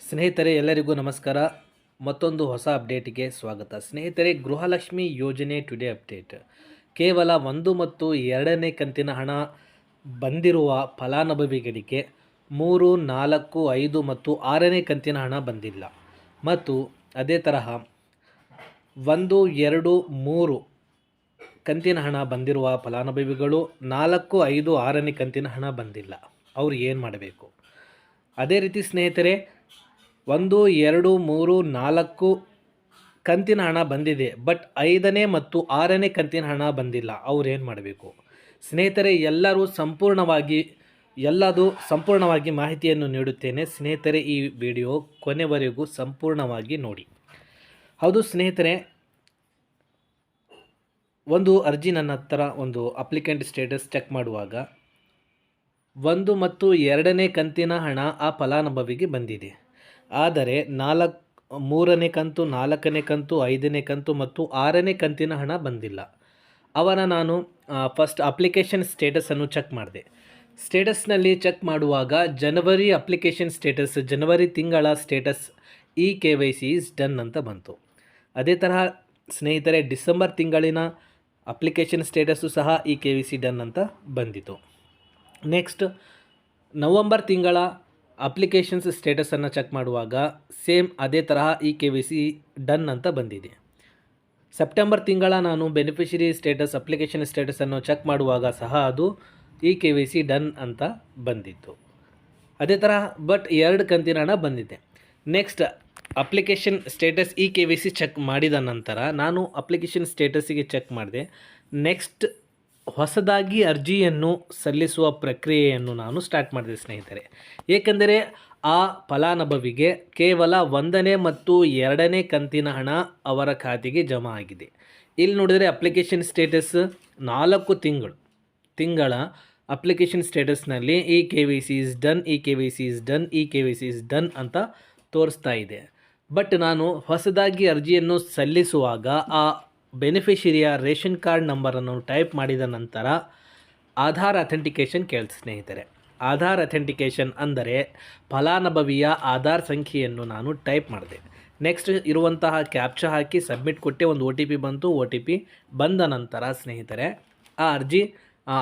ಸ್ನೇಹಿತರೆ, ಎಲ್ಲರಿಗೂ ನಮಸ್ಕಾರ. ಮತ್ತೊಂದು ಹೊಸ ಅಪ್ಡೇಟ್ಗೆ ಸ್ವಾಗತ. ಸ್ನೇಹಿತರೆ, ಗೃಹಲಕ್ಷ್ಮಿ ಯೋಜನೆ ಟುಡೇ ಅಪ್ಡೇಟ್ ಕೇವಲ ಒಂದು ಮತ್ತು ಎರಡನೇ ಕಂತಿನ ಹಣ ಬಂದಿರುವ ಫಲಾನುಭವಿಗಳಿಗೆ ಮೂರು, ನಾಲ್ಕು, ಐದು ಮತ್ತು ಆರನೇ ಕಂತಿನ ಹಣ ಬಂದಿಲ್ಲ. ಮತ್ತು ಅದೇ ತರಹ ಒಂದು, ಎರಡು, ಮೂರು ಕಂತಿನ ಹಣ ಬಂದಿರುವ ಫಲಾನುಭವಿಗಳು ನಾಲ್ಕು, ಐದು, ಆರನೇ ಕಂತಿನ ಹಣ ಬಂದಿಲ್ಲ. ಅವ್ರು ಏನು ಮಾಡಬೇಕು? ಅದೇ ರೀತಿ ಸ್ನೇಹಿತರೆ ಒಂದು, ಎರಡು, ಮೂರು, ನಾಲ್ಕು ಕಂತಿನ ಹಣ ಬಂದಿದೆ, ಬಟ್ ಐದನೇ ಮತ್ತು ಆರನೇ ಕಂತಿನ ಹಣ ಬಂದಿಲ್ಲ. ಅವ್ರೇನು ಮಾಡಬೇಕು? ಸ್ನೇಹಿತರೆ, ಎಲ್ಲರೂ ಸಂಪೂರ್ಣವಾಗಿ, ಎಲ್ಲದು ಸಂಪೂರ್ಣವಾಗಿ ಮಾಹಿತಿಯನ್ನು ನೀಡುತ್ತೇನೆ. ಸ್ನೇಹಿತರೆ, ಈ ವಿಡಿಯೋ ಕೊನೆವರೆಗೂ ಸಂಪೂರ್ಣವಾಗಿ ನೋಡಿ. ಹೌದು ಸ್ನೇಹಿತರೆ, ಒಂದು ಅರ್ಜಿ ನನ್ನ ಹತ್ರ ಒಂದು ಅಪ್ಲಿಕೆಂಟ್ ಸ್ಟೇಟಸ್ ಚೆಕ್ ಮಾಡುವಾಗ ಒಂದು ಮತ್ತು ಎರಡನೇ ಕಂತಿನ ಹಣ ಆ ಫಲಾನುಭವಿಗೆ ಬಂದಿದೆ. ಆದರೆ ನಾಲ್ಕು, ಮೂರನೇ ಕಂತು, ನಾಲ್ಕನೇ ಕಂತು, ಐದನೇ ಕಂತು ಮತ್ತು ಆರನೇ ಕಂತಿನ ಹಣ ಬಂದಿಲ್ಲ. ಅವರ ನಾನು ಫಸ್ಟ್ ಅಪ್ಲಿಕೇಶನ್ ಸ್ಟೇಟಸನ್ನು ಚೆಕ್ ಮಾಡಿದೆ. ಸ್ಟೇಟಸ್ನಲ್ಲಿ ಚೆಕ್ ಮಾಡುವಾಗ ಜನವರಿ ಅಪ್ಲಿಕೇಶನ್ ಸ್ಟೇಟಸ್ ಜನವರಿ ತಿಂಗಳ status E K Y C is done ಅಂತ ಬಂತು. ಅದೇ ತರಹ ಸ್ನೇಹಿತರೆ, ಡಿಸೆಂಬರ್ ತಿಂಗಳಿನ ಅಪ್ಲಿಕೇಶನ್ ಸ್ಟೇಟಸ್ಸು ಸಹ E K V C done ಅಂತ ಬಂದಿತು. ನೆಕ್ಸ್ಟ್ ನವಂಬರ್ ತಿಂಗಳ ಅಪ್ಲಿಕೇಶನ್ಸ್ ಸ್ಟೇಟಸನ್ನು ಚೆಕ್ ಮಾಡುವಾಗ ಸೇಮ್ ಅದೇ ತರಹ E K V C done ಅಂತ ಬಂದಿದೆ. ಸೆಪ್ಟೆಂಬರ್ ತಿಂಗಳ ನಾನು ಬೆನಿಫಿಷರಿ ಸ್ಟೇಟಸ್ ಅಪ್ಲಿಕೇಶನ್ ಸ್ಟೇಟಸನ್ನು ಚೆಕ್ ಮಾಡುವಾಗ ಸಹ ಅದು E K V C done ಅಂತ ಬಂದಿತ್ತು. ಅದೇ ಥರ ಬಟ್ ಎರಡು ಕಂತಿನ ಹಣ ಬಂದಿದೆ. Next application status E K V C check ಮಾಡಿದ ನಂತರ ನಾನು ಅಪ್ಲಿಕೇಶನ್ ಸ್ಟೇಟಸ್ಸಿಗೆ ಚೆಕ್ ಮಾಡಿದೆ. ನೆಕ್ಸ್ಟ್ ಹೊಸದಾಗಿ ಅರ್ಜಿಯನ್ನು ಸಲ್ಲಿಸುವ ಪ್ರಕ್ರಿಯೆಯನ್ನು ನಾನು ಸ್ಟಾರ್ಟ್ ಮಾಡಿದೆ, ಸ್ನೇಹಿತರೆ. ಏಕೆಂದರೆ ಆ ಫಲಾನುಭವಿಗೆ ಕೇವಲ ಒಂದನೇ ಮತ್ತು ಎರಡನೇ ಕಂತಿನ ಹಣ ಅವರ ಖಾತೆಗೆ ಜಮಾ ಆಗಿದೆ. ಇಲ್ಲಿ ನೋಡಿದರೆ ಅಪ್ಲಿಕೇಶನ್ ಸ್ಟೇಟಸ್ ನಾಲ್ಕು ತಿಂಗಳು. ತಿಂಗಳ application ಸ್ಟೇಟಸ್ನಲ್ಲಿ E K V C is done E K V C is done E K V C is done ಅಂತ ತೋರಿಸ್ತಾ ಇದೆ. ಬಟ್ ನಾನು ಹೊಸದಾಗಿ ಅರ್ಜಿಯನ್ನು ಸಲ್ಲಿಸುವಾಗ ಆ ಬೆನಿಫಿಷರಿಯ ರೇಷನ್ ಕಾರ್ಡ್ ನಂಬರನ್ನು ಟೈಪ್ ಮಾಡಿದ ನಂತರ ಆಧಾರ್ ಅಥೆಂಟಿಕೇಷನ್ ಕೇಳಿ ಸ್ನೇಹಿತರೆ. ಆಧಾರ್ ಅಥೆಂಟಿಕೇಷನ್ ಅಂದರೆ ಫಲಾನುಭವಿಯ ಆಧಾರ್ ಸಂಖ್ಯೆಯನ್ನು ನಾನು ಟೈಪ್ ಮಾಡಿದೆ. ನೆಕ್ಸ್ಟ್ ಇರುವಂತಹ ಕ್ಯಾಪ್ಚಾ ಹಾಕಿ ಸಬ್ಮಿಟ್ ಕೊಟ್ಟೆ ಒಂದು ಒ ಟಿ ಪಿ ಬಂತು. ಒ ಟಿ ಪಿ ಬಂದ ನಂತರ ಸ್ನೇಹಿತರೆ, ಆ ಅರ್ಜಿ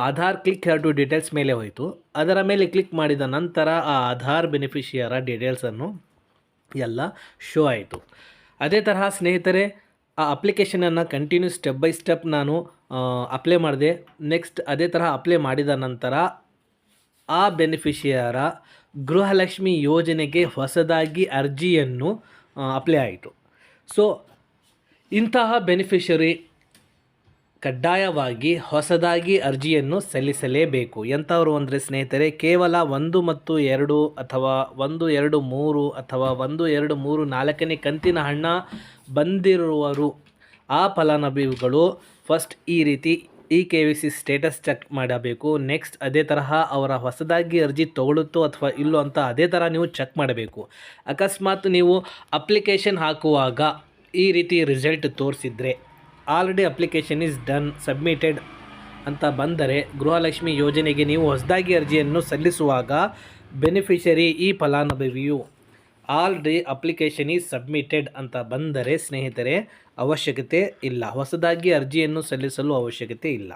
Aadhaar click here to details ಮೇಲೆ ಹೋಯಿತು. ಅದರ ಮೇಲೆ ಕ್ಲಿಕ್ ಮಾಡಿದ ನಂತರ ಆ ಆಧಾರ್ ಬೆನಿಫಿಷಿಯರ ಡೀಟೇಲ್ಸನ್ನು ಎಲ್ಲ ಶೋ ಆಯಿತು. ಅದೇ ತರಹ ಸ್ನೇಹಿತರೆ ಆ ಅಪ್ಲಿಕೇಶನನ್ನು ಕಂಟಿನ್ಯೂ ಸ್ಟೆಪ್ ಬೈ ಸ್ಟೆಪ್ ನಾನು ಅಪ್ಲೈ ಮಾಡಿದೆ. ನೆಕ್ಸ್ಟ್ ಅದೇ ತರಹ ಅಪ್ಲೈ ಮಾಡಿದ ನಂತರ ಆ ಬೆನಿಫಿಷಿಯರ ಗೃಹಲಕ್ಷ್ಮಿ ಯೋಜನೆಗೆ ಹೊಸದಾಗಿ ಅರ್ಜಿಯನ್ನು ಅಪ್ಲೈ ಆಯಿತು. ಸೊ ಇಂತಹ ಬೆನಿಫಿಷರಿ ಕಡ್ಡಾಯವಾಗಿ ಹೊಸದಾಗಿ ಅರ್ಜಿಯನ್ನು ಸಲ್ಲಿಸಲೇಬೇಕು. ಎಂಥವರು ಅಂದರೆ ಸ್ನೇಹಿತರೆ, ಕೇವಲ ಒಂದು ಮತ್ತು ಎರಡು ಅಥವಾ ಒಂದು, ಎರಡು, ಮೂರು ಅಥವಾ ಒಂದು, ಎರಡು, ಮೂರು, ನಾಲ್ಕನೇ ಕಂತಿನ ಹಣ ಬಂದಿರುವರು ಆ ಫಲಾನುಭವಿಗಳು ಫಸ್ಟ್ ಈ ರೀತಿ E K V C status check ಮಾಡಬೇಕು. ನೆಕ್ಸ್ಟ್ ಅದೇ ತರಹ ಅವರ ಹೊಸದಾಗಿ ಅರ್ಜಿ ತಗೊಳುತ್ತೋ ಅಥವಾ ಇಲ್ಲೋ ಅಂತ ಅದೇ ಥರ ನೀವು ಚೆಕ್ ಮಾಡಬೇಕು. ಅಕಸ್ಮಾತ್ ನೀವು ಅಪ್ಲಿಕೇಶನ್ ಹಾಕುವಾಗ ಈ ರೀತಿ ರಿಸಲ್ಟ್ ತೋರಿಸಿದ್ರೆ already application is done submitted ಅಂತ ಬಂದರೆ ಗೃಹಲಕ್ಷ್ಮಿ ಯೋಜನೆಗೆ ನೀವು ಹೊಸದಾಗಿ ಅರ್ಜಿಯನ್ನು ಸಲ್ಲಿಸುವಾಗ ಬೆನಿಫಿಷರಿ ಈ ಫಲಾನುಭವಿಯು ಆಲ್ರೆಡಿ ಅಪ್ಲಿಕೇಶನ್ ಈಸ್ ಸಬ್ಮಿಟೆಡ್ ಅಂತ ಬಂದರೆ ಸ್ನೇಹಿತರೆ, ಅವಶ್ಯಕತೆ ಇಲ್ಲ. ಹೊಸದಾಗಿ ಅರ್ಜಿಯನ್ನು ಸಲ್ಲಿಸಲು ಅವಶ್ಯಕತೆ ಇಲ್ಲ.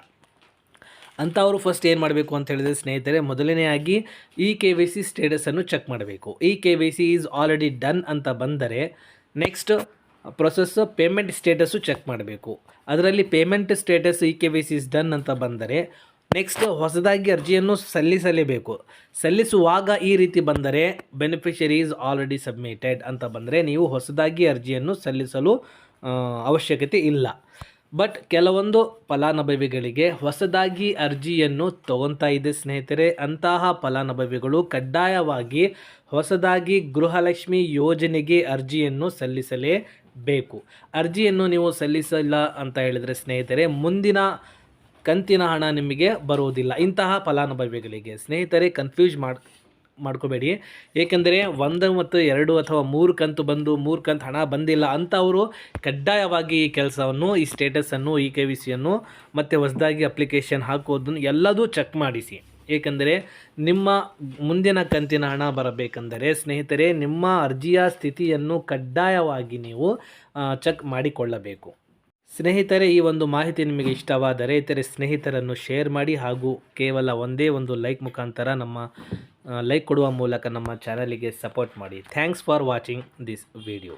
ಅಂತ ಅವರು ಫಸ್ಟ್ ಏನು ಮಾಡಬೇಕು ಅಂತ ಹೇಳಿದರೆ ಸ್ನೇಹಿತರೆ, ಮೊದಲನೆಯಾಗಿ ಇ ಕೆ ವಿ ಸಿ ಸ್ಟೇಟಸನ್ನು ಚೆಕ್ ಮಾಡಬೇಕು. E K V C is already done ಅಂತ ಬಂದರೆ next process payment status check ಮಾಡಬೇಕು. ಅದರಲ್ಲಿ payment status E K V C is done ಅಂತ ಬಂದರೆ ನೆಕ್ಸ್ಟ್ ಹೊಸದಾಗಿ ಅರ್ಜಿಯನ್ನು ಸಲ್ಲಿಸಲೇಬೇಕು ಸಲ್ಲಿಸುವಾಗ ಈ ರೀತಿ ಬಂದರೆ ಬೆನಿಫಿಷರಿ ಈಸ್ ಆಲ್ರೆಡಿ ಸಬ್ಮಿಟೆಡ್ ಅಂತ ಬಂದರೆ, ನೀವು ಹೊಸದಾಗಿ ಅರ್ಜಿಯನ್ನು ಸಲ್ಲಿಸಲು ಅವಶ್ಯಕತೆ ಇಲ್ಲ. ಬಟ್ ಕೆಲವೊಂದು ಫಲಾನುಭವಿಗಳಿಗೆ ಹೊಸದಾಗಿ ಅರ್ಜಿಯನ್ನು ತಗೊತಾ ಇದೆ ಸ್ನೇಹಿತರೆ, ಅಂತಹ ಫಲಾನುಭವಿಗಳು ಕಡ್ಡಾಯವಾಗಿ ಹೊಸದಾಗಿ ಗೃಹಲಕ್ಷ್ಮಿ ಯೋಜನೆಗೆ ಅರ್ಜಿಯನ್ನು ಸಲ್ಲಿಸಲೇಬೇಕು ಅರ್ಜಿಯನ್ನು ನೀವು ಸಲ್ಲಿಸಿಲ್ಲ ಅಂತ ಹೇಳಿದರೆ ಸ್ನೇಹಿತರೆ, ಮುಂದಿನ ಕಂತಿನ ಹಣ ನಿಮಗೆ ಬರುವುದಿಲ್ಲ. ಇಂತಹ ಫಲಾನುಭವಿಗಳಿಗೆ ಸ್ನೇಹಿತರೆ ಕನ್ಫ್ಯೂಸ್ ಮಾಡಿ, ಮಾಡ್ಕೋಬೇಡಿ. ಏಕೆಂದರೆ ಒಂದು ಮತ್ತು ಎರಡು ಅಥವಾ ಮೂರು ಕಂತು ಬಂದು, ಮೂರು ಕಂತು ಹಣ ಬಂದಿಲ್ಲ ಅಂಥವರು ಕಡ್ಡಾಯವಾಗಿ ಈ ಕೆಲಸವನ್ನು, ಈ ಸ್ಟೇಟಸನ್ನು ಈ ಕೆ ವಿ ಸಿಯನ್ನು ಮತ್ತು ಹೊಸದಾಗಿ ಅಪ್ಲಿಕೇಶನ್ ಹಾಕೋದನ್ನು ಎಲ್ಲದೂ ಚೆಕ್ ಮಾಡಿಸಿ. ಏಕೆಂದರೆ ನಿಮ್ಮ ಮುಂದಿನ ಕಂತಿನ ಹಣ ಬರಬೇಕೆಂದರೆ, ಸ್ನೇಹಿತರೆ, ನಿಮ್ಮ ಅರ್ಜಿಯ ಸ್ಥಿತಿಯನ್ನು ಕಡ್ಡಾಯವಾಗಿ ನೀವು ಚೆಕ್ ಮಾಡಿಕೊಳ್ಳಬೇಕು. ಸ್ನೇಹಿತರೆ, ಈ ಒಂದು ಮಾಹಿತಿ ನಿಮಗೆ ಇಷ್ಟವಾದರೆ ಇತರೆ ಸ್ನೇಹಿತರನ್ನು ಶೇರ್ ಮಾಡಿ ಹಾಗೂ ಕೇವಲ ಒಂದೇ ಒಂದು ಲೈಕ್ ಮುಖಾಂತರ ನಮ್ಮ ಲೈಕ್ ಕೊಡುವ ಮೂಲಕ ನಮ್ಮ ಚಾನಲಿಗೆ ಸಪೋರ್ಟ್ ಮಾಡಿ. Thanks for watching this video